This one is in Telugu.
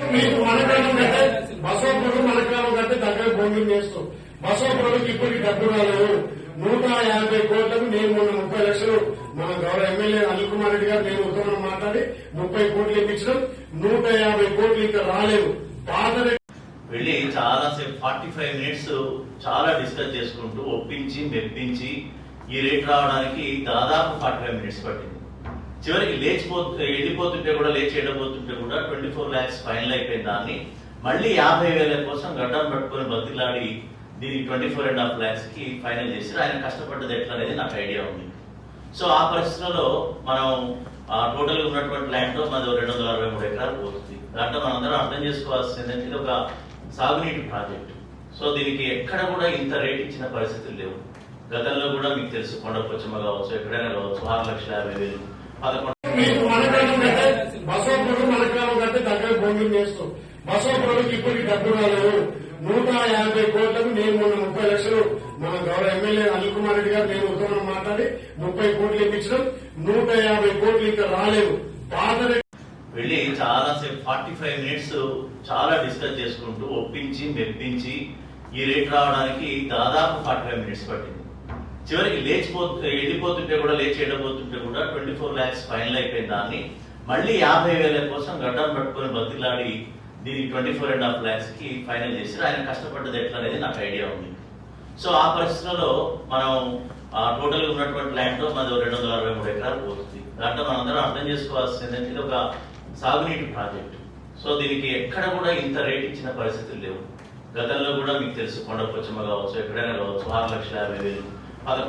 మీకు మన కంటే బసవపురం మన కంటే దగ్గర భూమి చేస్తూ. బసవపురంకి ఇప్పటికి డబ్బు రాలేదు. నూట యాభై కోట్లకు నేను మొన్న ముప్పై లక్షలు మన గౌరవ ఎమ్మెల్యే అనిల్ కుమార్ రెడ్డి గారు నేను ఉత్తరం మాట్లాడి ముప్పై కోట్లు ఇప్పించడం నూట యాభై కోట్లు ఇంకా రాలేదు. పాత వెళ్ళి చాలా సేపు ఫార్టీ ఫైవ్ మినిట్స్ చాలా డిస్కస్ చేసుకుంటూ ఒప్పించి మెప్పించి ఈ రేట్ రావడానికి దాదాపు ఫార్టీ ఫైవ్ మినిట్స్ పట్టింది. చివరికి లేచిపో వెళ్ళిపోతుంటే కూడా లేచి వెళ్ళిపోతుంటే కూడా ట్వంటీ ఫోర్ ల్యాక్స్ ఫైనల్ అయిపోయిన దాన్ని మళ్ళీ యాభై వేల కోసం గడ్డం పట్టుకొని బతిలాడి దీనికి ట్వంటీ ఫోర్ అండ్ హాఫ్ ల్యాక్స్కి ఫైనల్ చేసి ఆయన కష్టపడ్డది ఎట్లా అనేది నాకు ఐడియా ఉంది. సో ఆ పరిస్థితుల్లో మనం టోటల్ ఉన్నటువంటి ల్యాండ్లో మాది రెండు వందల అరవై మూడు ఎకరాలు పోతుంది. దాంట్లో మనం అర్థం చేసుకోవాల్సింది ఏంటంటే ఇది ఒక సాగునీటి ప్రాజెక్ట్. సో దీనికి ఎక్కడ కూడా ఇంత రేట్ ఇచ్చిన పరిస్థితులు లేవు. గతంలో కూడా మీకు తెలుసు కొండపోచమ్మ కావచ్చు ఎక్కడైనా కావచ్చు ఆరు లక్షల యాభై వేలు పదకొండు మీకు కంటే కంటే దగ్గర భూమి చేస్తాం బసవపురంకి ఇప్పటికి డబ్బు రాలేదు నూట యాభై కోట్లకు నేను మొన్న ముప్పై లక్షలు మన గౌరవ ఎమ్మెల్యే అనిల్ కుమార్ రెడ్డి గారు నేను ఉత్తరం మాట్లాడి ముప్పై కోట్లు ఇప్పించడం నూట యాభై కోట్లు ఇంకా రాలేదు పాత వెళ్ళి చాలా సేపు ఫార్టీ ఫైవ్ మినిట్స్ చాలా డిస్కస్ చేసుకుంటూ ఒప్పించి మెప్పించి ఈ రేట్ రావడానికి దాదాపు ఫార్టీ ఫైవ్ మినిట్స్ పట్టింది. చివరికి లేచిపోతు వెళ్ళిపోతుంటే కూడా లేచి వెళ్ళబోతుంటే కూడా ట్వంటీ ఫోర్ ల్యాక్స్ ఫైనల్ అయిపోయిన దాన్ని మళ్ళీ యాభై వేల కోసం గడ్డం పట్టుకొని బతిలాడి దీనికి ట్వంటీ ఫోర్ అండ్ హాఫ్ ల్యాక్స్కి ఫైనల్ చేసి ఆయన కష్టపడ్డది ఎట్లా అనేది నాకు ఐడియా ఉంది. సో ఆ పరిస్థితుల్లో మనం టోటల్ ఉన్నటువంటి ల్యాండ్లో మాది రెండు వందల అరవై మూడు ఎకరాలు పోతుంది. దాంట్లో మనం అందరం అర్థం చేసుకోవాల్సింది ఏంటంటే ఇది ఒక సాగునీటి ప్రాజెక్ట్. సో దీనికి ఎక్కడ కూడా ఇంత రేట్ ఇచ్చిన పరిస్థితులు లేవు. గతంలో కూడా మీకు తెలుసు కొండపోచమ్మ కావచ్చు ఎక్కడైనా కావచ్చు ఆరు లక్షల యాభై వేలు other